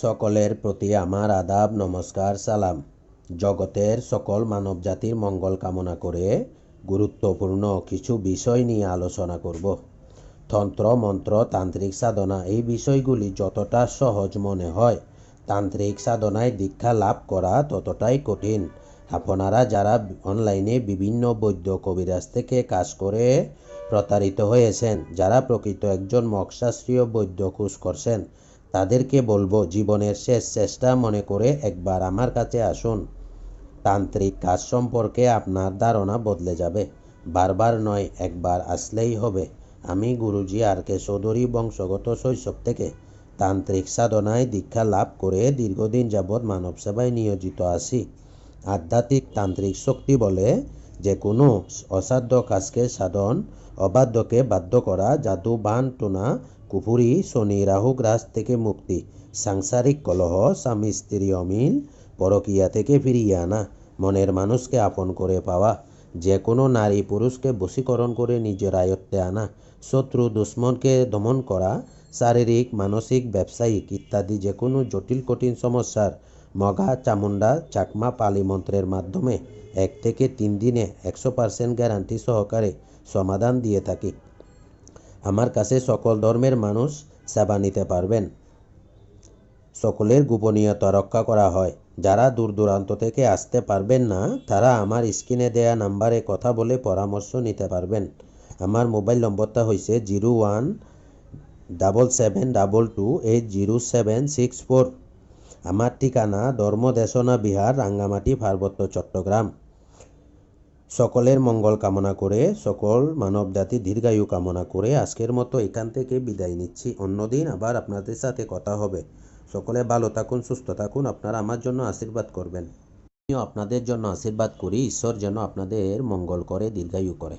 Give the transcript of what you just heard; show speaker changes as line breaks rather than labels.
সকলের প্রতি আমার আদাব, নমস্কার, সালাম। জগতের সকল মানবজাতির মঙ্গল কামনা করে গুরুত্বপূর্ণ কিছু বিষয় নিয়ে আলোচনা করব। তন্ত্র, মন্ত্র, তান্ত্রিক সাধনা এই বিষয়গুলি যতটা সহজ মনে হয়, তান্ত্রিক সাধনায় দীক্ষা লাভ করা ততটাই কঠিন। আপনারা যারা অনলাইনে বিভিন্ন বৈদ্য কবিরাজ থেকে কাজ করে প্রতারিত হয়েছেন, যারা প্রকৃত একজন মকশাস্ত্রীয় বৈদ্য খোঁজ করছেন তাদেরকে বলব, জীবনের শেষ চেষ্টা মনে করে একবার আমার কাছে আসুন। তান্ত্রিক কাজ সম্পর্কে আপনার ধারণা বদলে যাবে। বারবার নয়, একবার আসলেই হবে। আমি গুরুজি আর কে চৌধুরী বংশগত শৈশব থেকে তান্ত্রিক সাধনায় দীক্ষা লাভ করে দীর্ঘদিন যাবৎ মানব সেবায় নিয়োজিত আছি। আধ্যাত্মিক তান্ত্রিক শক্তি বলে যে কোনো অসাধ্য কাজকে সাধন, অবাধ্যকে বাধ্য করা, জাদু, বান, টোনা কুফুরি শনি রাহু গ্রাস থেকে মুক্তি। সাংসারিক কলহ, স্বামী, স্ত্রী অমিল, পরকীয়া থেকে ফিরিয়ে আনা, মনের মানুষকে আপন করে পাওয়া যে কোনো নারী পুরুষকে বশীকরণ করে নিজের আয়ত্তে আনা, শত্রু দুশ্মনকে দমন করা, শারীরিক, মানসিক, ব্যবসায়িক ইত্যাদি যে কোনো জটিল কঠিন সমস্যার মগা চামুন্ডা চাকমা, পালি মন্ত্রের মাধ্যমে এক থেকে তিন দিনে একশো পার্সেন্ট গ্যারান্টি সহকারে সমাধান দিয়ে থাকি। আমার কাছে সকল ধর্মের মানুষ সেবা নিতে পারবেন। সকলের গোপনীয়তা রক্ষা করা হয়। যারা দূর দূরান্ত থেকে আসতে পারবেন না, তারা আমার স্ক্রিনে দেয়া নাম্বারে কথা বলে পরামর্শ নিতে পারবেন। আমার মোবাইল নম্বরটা হয়েছে zero one, double seven, double two, eight zero seven, six four. আমার ঠিকানা ধর্মদেশনা বিহার, রাঙ্গামাটি, পার্বত্য চট্টগ্রাম। সকলের মঙ্গল কামনা করে, সকল মানব জাতি দীর্ঘায়ু কামনা করে আজকের মতো এখান থেকে বিদায় নিচ্ছি। অন্যদিন আবার আপনাদের সাথে কথা হবে। সকলে ভালো থাকুন, সুস্থ থাকুন। আপনারা আমার জন্য আশীর্বাদ করবেন। আমিও আপনাদের জন্য আশীর্বাদ করি। ঈশ্বর যেন আপনাদের মঙ্গল করে, দীর্ঘায়ু করে।